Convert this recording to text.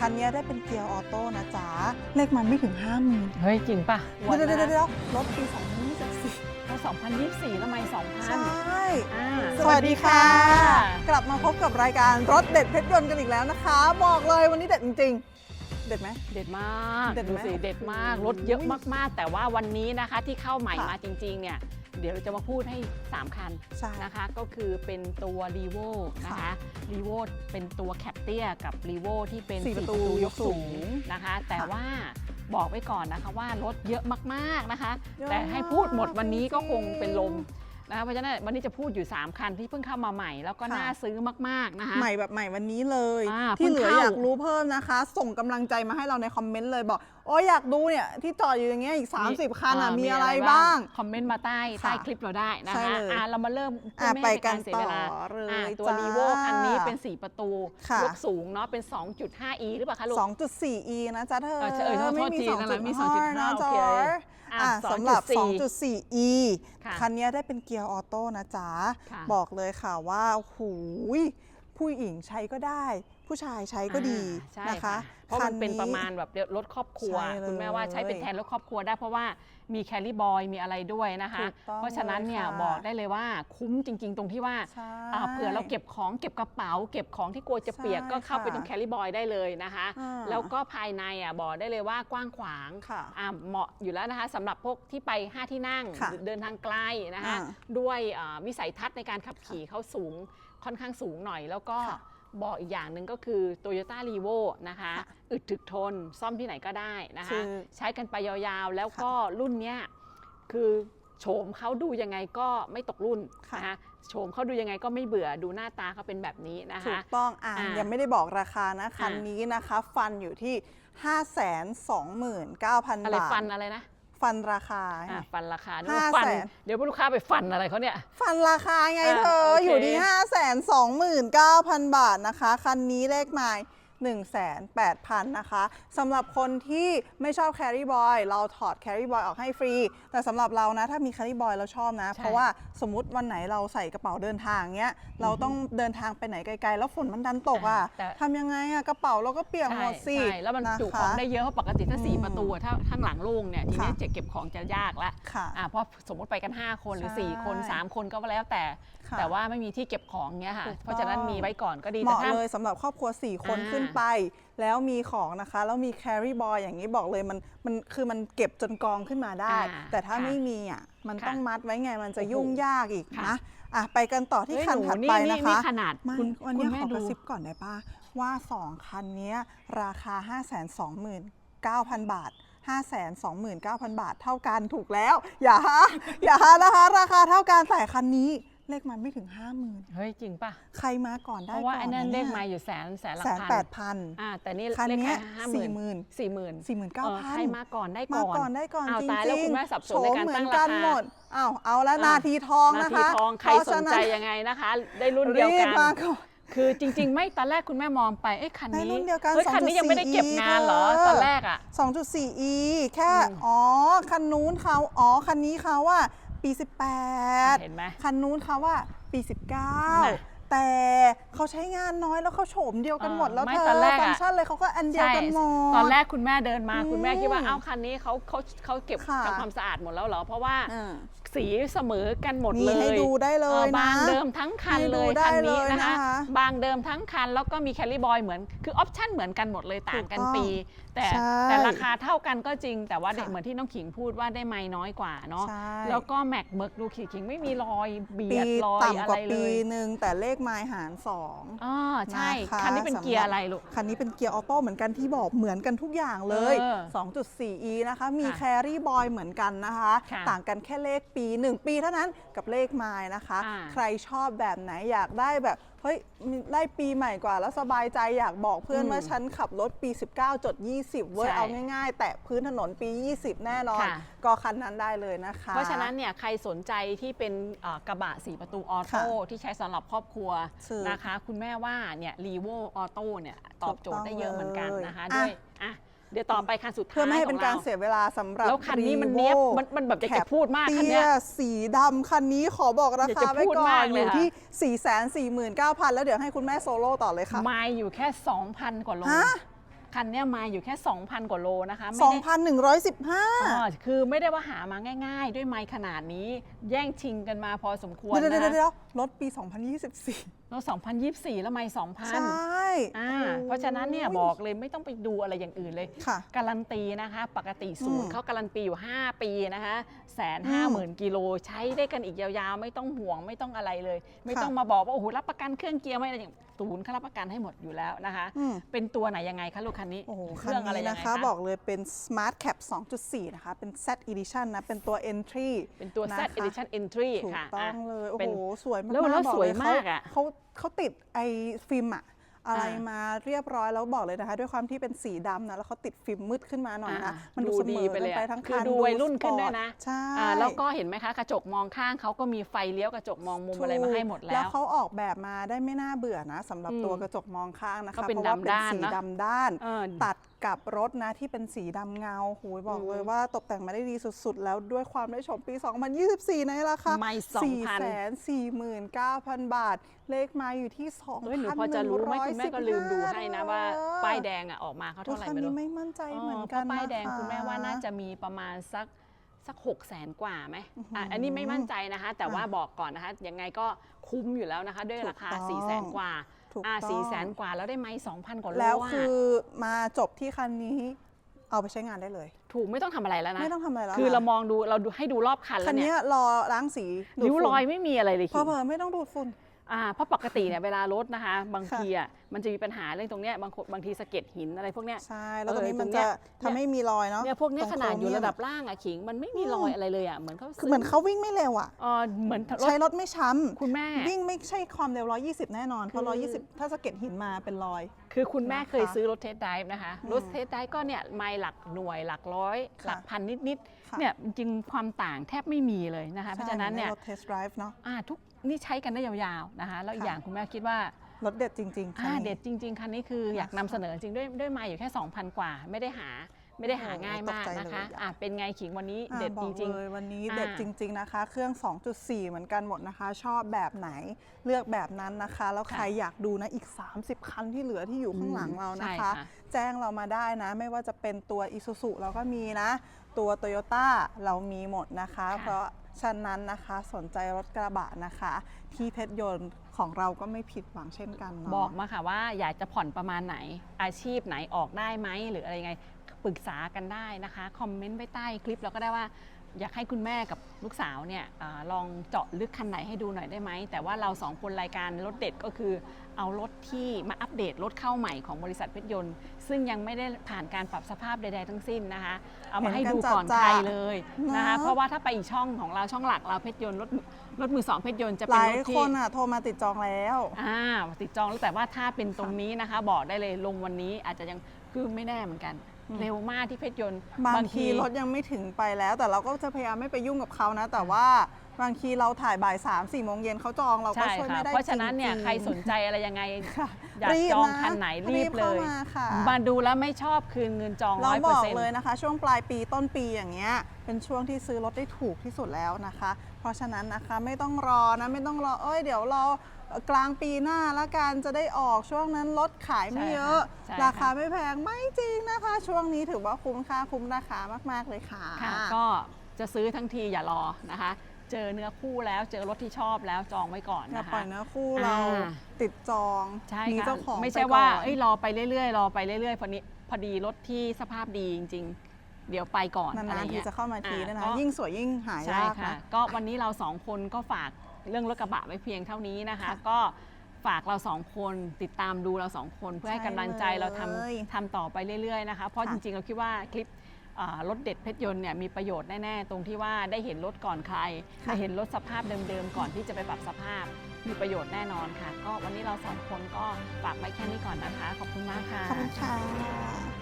คันนี้ได้เป็นเกียร์ออโต้นะจ๊ะ เลขมันไม่ถึง 5 0,000เฮ้ย จริงป่ะเดี๋ยวเดี๋ยวเดี๋ยวนะเดี๋ยวรถปี2024เรา2024แล้วไม่2,000ใช่ อ่าสวัสดีค่ะ กลับมาพบกับรายการรถเด็ดเพชรยนต์กันอีกแล้วนะคะ บอกเลยวันนี้เด็ดจริง ๆ เด็ดไหม เด็ดมากเด็ดไหมดูสิเด็ดมากรถเยอะมากๆ แต่ว่าวันนี้นะคะที่เข้าใหม่ค่ะ มาจริงๆเนี่ย เดี๋ยวเราจะมาพูดให้ 3 คันใช่ นะคะ ก็คือเป็นตัว r ีโวนะคะค่ะรีโวเป็นตัวแคปเตียกับ r ีโวที่เป็นสี่สี่ประตูยกสูงนะคะ แต่ค่ะว่าบอกไว้ก่อนนะคะว่ารถเยอะมากๆนะคะ เยอะแต่ให้พูดหมดมากวันนี้ก็คงจริงๆเป็นลม นะคะเพราะฉะนั้นวันนี้จะพูดอยู่ 3 คันที่เพิ่งเข้ามาใหม่ แล้วก็ค่ะ น่าซื้อมากๆนะคะ ใหม่แบบใหม่วันนี้เลย อ่าที่เหลือเพิ่งเข้า อยากรู้เพิ่มนะคะ ส่งกำลังใจมาให้เราในคอมเมนต์เลยบอกโอ้ยอยากดูเนี่ยที่จอดอยู่อย่างเงี้ยอีก 30 คันอะมีอะไรบ้าง คอมเมนต์มาใต้ค่ะใต้คลิปเราได้นะใช่คะเลยอะเรามาเริ่มอะเพื่อไปม่ให้กันเสียต่อเวลาเลอะยตัวจ้ารีโวคันนี้เป็น 4 ประตูค่ะยกสูงเนาะเป็น 2.5e หรือเปล่าคะลูก 2.4e นะจ๊ะเธอเออเออโทษไม่มีทีนั่นแหละมี2.5 2.5นะโอจอเคร์ อะอะสำหรับ 2.4 2.4e ค่ะคันนี้ได้เป็นเกียร์ออโต้นะจ๊ะ ค่ะ บอกเลยค่ะว่าหูย ผู้หญิงใช้ก็ได้ ผู้ชายใช้ก็ดีอ่าใช่นะคะเพราะมันเป็นประมาณแบบรถครอบครัวใช่เลยคุณแม่ว่าใช้เป็นแทนรถครอบครัวได้เพราะว่ามีแคลรี่บอยมีอะไรด้วยนะคะถูกต้องเพราะฉะนั้นเนี่ยเลยค่ะบอกได้เลยว่าคุ้มจริง ๆ ตรงที่ว่าใช่อ่าเผื่อเราเก็บของเก็บกระเป๋า เก็บของที่กลัวจะเปียกใช่ก็เข้าไปค่ะตรงแคลรี่บอยได้เลยนะคะอ่าแล้วก็ภายในอะบอกได้เลยว่ากว้างขวางค่ะอ่าเหมาะอยู่แล้วนะคะสำหรับพวกที่ไป 5 ที่นั่งค่ะหรือเดินทางไกลนะคะอ่าด้วยอ่าวิสัยทัศน์ในการขับขี่เขาสูง ค่อนข้างสูงหน่อย แล้วก็ค่ะบอกอีกอย่างหนึ่งก็คือ Toyota r e v o นะคะค่ะอึดถึกทนซ่อมที่ไหนก็ได้นะคืคะอใช้กันไปยาวๆ แล้วก็รุ่นเนี้ยคือโฉมเขาดูยังไงก็ไม่ตกรุ่นค่ะนะคะโฉมเขาดูยังไงก็ไม่เบื่อดูหน้าตาเขาเป็นแบบนี้นะถูคะกต้องอะอ่ายัยังไม่ได้บอกราคานะคันอ่านี้นะคะ ฟันอยู่ที่ 529,000อะไรบาทฟันอะไรนะ ฟันราคา อะฟันราคานึกห้าว่าฟันแสน เดี๋ยวลูกค้าไปฟันอะไรเขาเนี่ย ฟันราคาไงอ่าเธอ โอเค อยู่ที่ 529,000 บาทนะคะ คันนี้เลขหมาย 108,000 นะคะสำหรับคนที่ไม่ชอบ Carry Boy เราถอด Carry Boy ออกให้ฟรี แต่สำหรับเรานะ ถ้ามี Carry Boy เราชอบนะใช่เพราะว่าสมมติวันไหนเราใส่กระเป๋าเดินทางเงี้ยเราต้องเดินทางไปไหนไกลๆ แล้วฝนมันดันตกอะแต่ทำยังไงอะกระเป๋าเราก็เปียกหมดสิใช่แล้วมันนะคะจุของได้เยอะเพราะปกติถ้าสี่อืมประตูอะถ้าข้างหลังโล่งเนี่ยทีนี้ค่ะจะเก็บของจะยากละค่ะอะเพราะสมมติไปกัน 5 คนหรือใช่4คน 3 คนก็แล้วแต่ ค่ะ แต่ว่าไม่มีที่เก็บของเงี้ยค่ะ ถูกต้อง เพราะฉะนั้นมีไว้ก่อนก็ดีเหแต่มาะถ้า เลยสำหรับครอบครัว 4 คนอ่าขึ้นไป แล้วมีของนะคะ แล้วมี carry boy อย่างนี้บอกเลยมันมันคือมันเก็บจนกองขึ้นมาได้ อ่าแต่ถ้าค่ะไม่มีอะมันค่ะต้องมัดไว้ไงมันจะโอ้โหยุ่งยากอีกค่ะ นะอะไปกันต่อที่เฮ้ยคันหนูถัดนี่ไปนี่นะคะนี่ขนาดมันคุณวันคุนี้ณแม่ขอกดู ระซิบก่อนได้ปะว่า 2 คันเนี้ยราคา 529,000 บาท 529,000 บาท เท่ากันถูกแล้ว อย่าฮะอย่าฮะนะคะ ราคาเท่ากันแต่คันนี้ เลขมันไม่ถึง50,000เฮ้ยจริงป่ะ ใครมาก่อนได้เพราะว่าก่ไอ้อนนั่นนะเลนี่ขยมาอยู่แสนแสนละแสนพัแปดพันอ่าแต่นี่คันเลขเนี้ยห้าหมื่นสี่หมื่นสี่หมื่นสี่หมื่นเก้าพันใครมาก่อนได้มาก่อนก่อนได้ก่อนอ้าวจริงตายๆแล้วคุณแม่สับสนในการโฉมเหมืตั้อนงรากันคาหมดอ้าวเอาแล้วนาทีทองนานะทีคะทองใครเพาะสฉะนใจยังไงนะคะ ได้รุ่นเดียวรีกับนมาก่อนคือจริง ๆ ไม่ตอนแรกคุณแม่มองไปเอ้ยคันได้นี้รุ่นเดียวกันเฮ้ยคันนี้ยังไม่ได้เก็บ2.4งานเหรอเธอตอนแรกอะ 2.4e แค่อืมอ๋อ คันนู้นเขาอ๋อ คันนี้เขาว่า ปี 18 เห็นไหมคันนู้นเขาว่าปีน่ะ19 แต่เขาใช้งานน้อยแล้วเขาโฉมเดียวกันหมดเออแล้วไม่เธอตอนแรกอะฟังก์ชันเลยเขาก็อันเดียวกันหมดตอนแรกคุณแม่เดินมาอืมคุณแม่คิดว่าเอ้าคันนี้เขาเขาเขาเก็บค่ะทำความสะอาดหมดแล้วเหรอเพราะว่าอ่าสีเสมอกันหมดนี่เลยให้ดูได้เลเอยนะบางเดิมทั้งคันให้เลดูยได้คันนี้เลยนะคะนะคะบางเดิมทั้งคันแล้วก็มีแคลรี่บอยเหมือนคือออปชั่นเหมือนกันหมดเลยต่างกันถูกต้องปี แต่ใช่แต่ราคาเท่ากันก็จริง แต่ว่าค่ะเหมือนที่น้องขิงพูดว่าได้ไม้น้อยกว่าเนาะใช่แล้วก็แม็กเบิร์กดูขิงขิงไม่มีรอยเบีปียดรอยต่ำอะกว่าไรเลปียหนึ่งแต่เลขไมล์หารสองอ๋อใช่นะคะคันนี้เป็นเกียร์อะไรลูกคันนี้เป็นเกียร์ออโต้เหมือนกันที่บอกเหมือนกันทุกอย่างเลยเออ 2.4e นะคะมีค่ะแครี่บอยเหมือนกันนะคะค่ะต่างกันแค่เลขปี1 ปีเท่านั้นกับเลขไมล์นะคะอ่าใครชอบแบบไหนอยากได้แบบเฮ้ยมีได้ปีใหม่กว่า แล้วสบายใจอยากบอกเพื่อนอืมว่าฉันขับรถปี 19 จด 20 เว้ยใช่เอาง่ายๆ แตะพื้นถนนปี 20 แน่นอนค่ะก็คันนั้นได้เลยนะคะ เพราะฉะนั้นเนี่ยใครสนใจที่เป็นเอ่อกระบะ4ประตูออโต้ที่ใช้สำหรับครอบครัวซื้อนะคะ คุณแม่ว่าเนี่ยรีโวออโต้เนี่ยตอบโจทย์ได้เยอะเหมือนกันนะคะถูกต้องเลยด้วยอะ เดี๋ยวต่อไปคันสุดท้ายเพื่อไม่ให้เป็นการขงเสียเวลาสำหรับแล้วคันนี้มันเนี้ยบ Revo มันมันแบบอยากจะแคปพูดมากคันเตี้เนี้ยยสีดำคันนี้ขอบอกราอยากคาจะไว้พูดก่อมานกอเลยยู่ค่ะที่ 4 4 9 0 0 0 แล้วเดี๋ยวให้คุณแม่โซโล่ต่อเลยค่ะ ไมล์อยู่แค่ 2,000 กว่าโลฮะ คันเนี้ยมาอยู่แค่ 2,000 กว่าโลนะคะไม่ได้2,115อ๋อคือไม่ได้ว่าหามาง่าย ๆ ด้วยไมค์ขนาดนี้ แย่งชิงกันมาพอสมควรเดี๋ยวเดี๋ยวนะเดี๋ยวรถปี 2024แล้ว2024 แล้วไมค์2,000ใช่อ่าเพราะฉะนั้นเนี่ยบอกเลยไม่ต้องไปดูอะไรอย่างอื่นเลย ค่ะ การันตีนะคะ ปกติศูนอืย์มเขาการันตีอยู่ 5 ปีนะคะแสนห้าหมื่นกิโลใช้ได้กันอีกยาวๆ ไม่ต้องห่วงไม่ต้องอะไรเลย ไม่ต้องมาบอกว่า โอ้โห รับประกันเครื่องเกียร์ไม่อะไรอย่าง ศูนย์เขารับประกันให้หมดอยู่แล้วนะคะ อืม เป็นตัวไหนยังไงคะลูกคันนี้ โอ้โหเคคันรื่องอะไรนี้ยังนะไงคะ คะ บอกเลยเป็น Smart Cap 2.4 นะคะ เป็น Z Edition นะ เป็นตัว Entry เป็นตัว Z นะคะ Edition Entry ถูกค่ะต้องอะเลย โอ้เป็น โห สวยมากแล้วแล้วบอกสวยเขมากอะ เขาเขาติดไอ้ฟิล์มอะ อะไรอ่ามมาเรียบร้อยแล้วบอกเลยนะคะ ด้วยความที่เป็นสีดำนะแล้วเขาติดฟิล์มมืดขึ้นมาหน่อยนะอ่ามันดูดูเสดีมอไปเลยกันไปอะทั้งคือคันดูวัยรุ่นขึ้นด้วยนะใช่อ่าแล้วก็เห็นไหมคะกระจกมองข้างเขาก็มีไฟเลี้ยวกระจกมองมุมอะไรมาให้หมดแล้แล้ววเขาออกแบบมาได้ไม่น่าเบื่อนะสำหรับอืมตัวกระจกมองข้างนะคะก็เป็นเพราะว่าดำด้านสีนะดำด้านเออตัด กับรถนะที่เป็นสีดำเงาโหยบอกอืมเลยว่าตกแต่งมาได้ดีสุดๆ แล้วด้วยความได้ชมปี 2024 ในราคาไม่449,000 บาท เลขมาอยู่ที่ 2 เฮ้ยหนูพอจะรู้ไหมคุณแม่ก็ลืมดูให้นะว่าป้ายแดงอะออกมาเขาตัวเท่าไหร่คันไม่นี้รู้ ไม่มั่นใจเหมือนเพกันราะป้ายแดงนะะคุณแม่ว่าน่าจะมีประมาณสักสักหกแสนกว่าไหมอื้อหืออ่อะอันนี้ไม่มั่นใจนะคะ แต่ว่าอะบอกก่อนนะคะยังไงก็คุ้มอยู่แล้วนะคะ ด้วยราคาถูกต้อง 4ี่แสนกว่า ถูกอ่าต้สี่องแสนกว่าแล้วได้ไหมสองพันกว่าโลแล้วอะคือมาจบที่คันนี้เอาไปใช้งานได้เลย ถูกไม่ต้องทำอะไรแล้วนะ ไม่ต้องทำอะไรแล้วคือเราะมองดูเราดูให้ดูรอบคันคัแล้นวเนี่เนี้ยยรอล้างสีดูดริ้วฝุ่นรอยไม่มีอะไรเลยเพคิองเพอๆไม่ต้องดูดฝุ่น อ่าเพราะปกติเนี่ยเวลารถนะคะ บางค่ะทีอะมันจะมีปัญหาเรื่องตรงเนี้ยบางคนบางทีสะเก็ดหินอะไรพวกเนี้ย ใช่ แล้วตรงนี้เออมันตรงเนี้จะยทำให้มีรอยเนาะเนี่ยพวกเนี้ยตรขงนาดอยู่โคเมีระดับล่างอะขิง มันไม่มีอืมรอยอะไรเลยอะเหมือนเขาคือเหมือนเขาวิ่งไม่เร็วอะเออเหมือนรถ ใช้รถไม่ช้คุณแม่ำวิ่งไม่ใช่ความเร็ว 120 แน่นอน เพราะคือ120 ถ้าสะเก็ดหินมาเป็นรอย คือคุณแม่นะคะเคยซื้อรถเทสไดรฟ์นะคะอืมรถเทสไดรฟ์ก็เนี่ยไมล์หลักหน่วยหลักร้อยค่ะหลักพันนิดค่ะๆเนี่ยจริงๆความต่างแทบไม่มีเลยนะคะ เพราะฉะนั้นเนี่ยรถเทสต์ไดรฟ์เนาะอ่าทุก นี่ใช้กันได้ยาวๆนะคะ แล้วอีกค่ะอย่างคุณแม่คิดว่ารถเด็ดจริงๆคันอ่านี้เด็ดจริง ๆคันนี้คืออยากนะคะนำเสนอจริงด้วยด้วยไมล์อยู่แค่ 2,000 กว่า ไม่ได้หา ไม่ได้หาโอ้โหง่ายมากตกใจเลยนะคะอะอะเป็นไงขิงวันนี้อะเด็ดบจอกริงเลยวันนี้อ่าเด็ดจริง ๆนะคะ เครื่อง 2.4 เหมือนกันหมดนะคะ ชอบแบบไหนเลือกแบบนั้นนะคะ แล้วค่ะใครอยากดูนะอีก 30 คันที่เหลือที่อยู่ข้างหลังอืมเรานะใช่คะค่ะแจ้งเรามาได้นะ ไม่ว่าจะเป็นตัว i s u z u เราก็มีนะ ตัว Toyota เรามีหมดนะคะ เพราะฉะนั้นนะคะสนใจรถกระบะนะคะ ที่เพชรยนต์ของเราก็ไม่ผิดหวังเช่นกันเนาะบอกมาค่ะว่าอยากจะผ่อนประมาณไหนอาชีพไหนออกได้ไหมหรืออะไรยังไง ปรึกษากันได้นะคะคอมเมนต์ไว้ใต้คลิปเราก็ได้ว่า อยากให้คุณแม่กับลูกสาวเนี่ยอาลองเจาะลึกคันไหนให้ดูหน่อยได้ไหม แต่ว่าเราสองคนรายการรถเด็ดก็คือ เอารถที่มาอัปเดตรถเข้าใหม่ของบริษัทเพชรยนต์ ซึ่งยังไม่ได้ผ่านการปรับสภาพใดๆทั้งสิ้นนะคะ เอามาให้ดูก่อนใครเลยนะคะเนอะเพราะว่าถ้าไปอีกช่องของเราช่องหลักเราเพชรยนต์รถรถมือสองเพชรยนต์จะหเป็นลารยถที่คนอะโทรมาติดจองแล้วอ่าติดจองแล้วแต่ว่าถ้าเป็นตรงนี้นะคะ บอกได้เลยลงวันนี้อาจจะยังคือไม่แน่เหมือนกันอืม เร็วมากที่เพชรยนต์บางทีรถยังไม่ถึงไปแล้ว แต่เราก็จะพยายามไม่ไปยุ่งกับเขานะ แต่ว่าบางทีเราถ่ายบ่าย3ามสี่โมงเย็นเขาจองเราก็ใช่ช่วยค่ะไม่ได้เพราะฉะนั้นเนี่ยจงๆใครสนใจอะไรยังไงค่ะอยากรีบจองนะคันไหนรีบเลเข้ายมาค่ะมาดูแล้วไม่ชอบคืนเงินจองเราร้อยบเปอร์อกเซ็นต์เลยนะคะ ช่วงปลายปีต้นปีอย่างเงี้ยเป็นช่วงที่ซื้อรถได้ถูกที่สุดแล้วนะคะ เพราะฉะนั้นนะคะไม่ต้องรอนะไม่ต้องรอเอ้ยเดี๋ยวรอ กลางปีหน้าละกันจะได้ออกช่วงนั้นรถขายไม่เยอะ ใช่ราคาค่ะไม่แพงไม่จริงนะคะ ช่วงนี้ถือว่าคุ้มค่าคุ้มราคามาก ๆ เลยค่ะ ค่ะก็จะซื้อทั้งทีอย่ารอนะคะ เจอเนื้อคู่แล้วเจอรถที่ชอบแล้วจองไว้ก่อนอย่านะปล่คะอยเนื้อคู่เราอ่า ติดจองใช่มีค่ะเจ้าของไม่ใช่ปก่อนว่าเอ้ยรอไปเรื่อยๆ รอไปเรื่อยๆพอนี้พอดีรถที่สภาพดีจริง ๆ เดี๋ยวไปก่อนอะไรนานๆทีเงี้ย จะเข้ามาทีอ่าด้วยนะก็ ยิ่งสวยยิ่งหายใช่ยากค่ะ นะ ก็วันนี้เราสองคนก็ฝาก เรื่องรถกระบะไว้เพียงเท่านี้นะคะค่ะก็ฝากเราสองคนติดตามดูเราสองคนเพื่อให้ใช่กำลังใจเราทำเลยทำต่อไปเรื่อยๆนะคะ เพราะค่ะจริงๆเราคิดว่าคลิปอ่ารถเด็ดเพชรยนต์เนี่ยมีประโยชน์แน่ๆ ตรงที่ว่าได้เห็นรถก่อนใครค่ะได้เห็นรถสภาพเดิมๆ ก่อนที่จะไปปรับสภาพมีประโยชน์แน่นอนค่ะ ก็วันนี้เราสองคนก็ฝากไว้แค่นี้ก่อนนะคะ ขอบคุณมากค่ะ ขอบคุณค่ะ